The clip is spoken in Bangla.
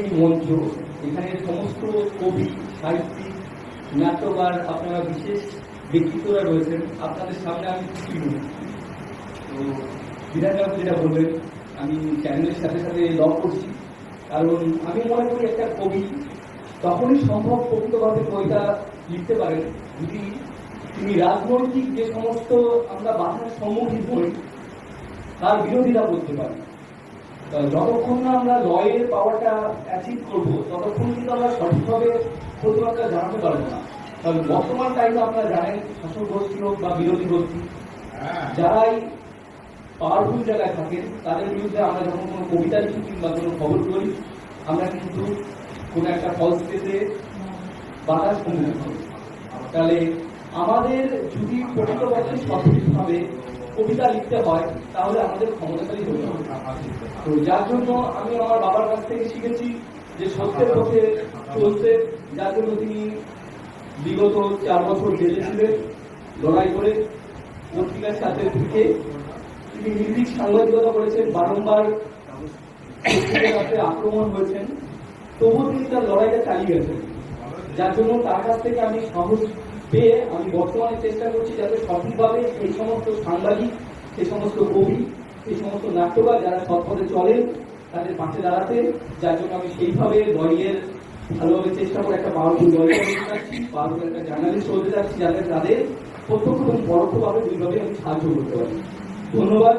এই মঞ্চ এখানে সমস্ত কবি সাহিত্যিক নাট্যকার আপনারা বিশেষ ব্যক্তিত্বরা রয়েছেন আপনাদের সামনে আমি বলি তো বিধানবাবু যেটা বলবেন আমি চ্যানেলের সাথে সাথে লগ করছি কারণ আমি মনে করি একটা কবি তখনই সম্ভব প্রকৃতভাবে কবিতা লিখতে পারেন যদি তিনি রাজনৈতিক যে সমস্ত আমরা বাধার সম্মুখীন হই তার বিরোধিতা করতে পারি আহ, যতক্ষণ না আমরা লয়ের পাওয়ারটা অ্যাচিভ করব ততক্ষণ কিন্তু আমরা সঠিকভাবে প্রতিবাদটা জানাতে পারব না। কারণ বর্তমান টাইমে আপনারা জানেন শাসক গোষ্ঠী হোক বা বিরোধী গোষ্ঠী যারাই পাওয়ারফুল জায়গায় থাকেন তাদের বিরুদ্ধে আমরা যখন কোনো কবিতা লিখি কিংবা কোনো খবর করি আমরা কিন্তু কোনো একটা ফলস কেসে বাধার সম্মুখীন হই তাহলে আমাদের যদি প্রকৃতপক্ষে সঠিকভাবে কবিতা লিখতে হয়, তাহলে আমাদের ক্ষমতাশালী হতে হবে। তো যার জন্য আমি আমার বাবার কাছ থেকে শিখেছি যে সত্যের পথে চলতে, যার জন্য তিনি বিগত চার বছর জেলে লড়াই করে পত্রিকার সাথে থেকে তিনি নির্ভীক সাংবাদিকতা করেছেন, বারংবার আক্রমণ হয়েছেন, তবুও তিনি তার লড়াইটা চালিয়ে গেছেন। যার জন্য তার কাছ থেকে আমি সাহস পেয়ে আমি বর্তমানে চেষ্টা করছি যাতে সঠিকভাবে সেই সমস্ত সাংবাদিক সেই সমস্ত কবি সেই সমস্ত নাট্যকার যারা সৎপথে চলেন, তাদের পাশে দাঁড়াতে, যার জন্য আমি সেইভাবে লড়িয়ের ভালোভাবে চেষ্টা করে একটা পাওয়ারফুল লড়াই করতে যাচ্ছি পাওয়ারফুল একটা জার্নালিস্ট হতে যাচ্ছি, যাতে তাদের প্রত্যক্ষ এবং পরোক্ষভাবে দুইভাবে আমি সাহায্য করতে পারি। ধন্যবাদ।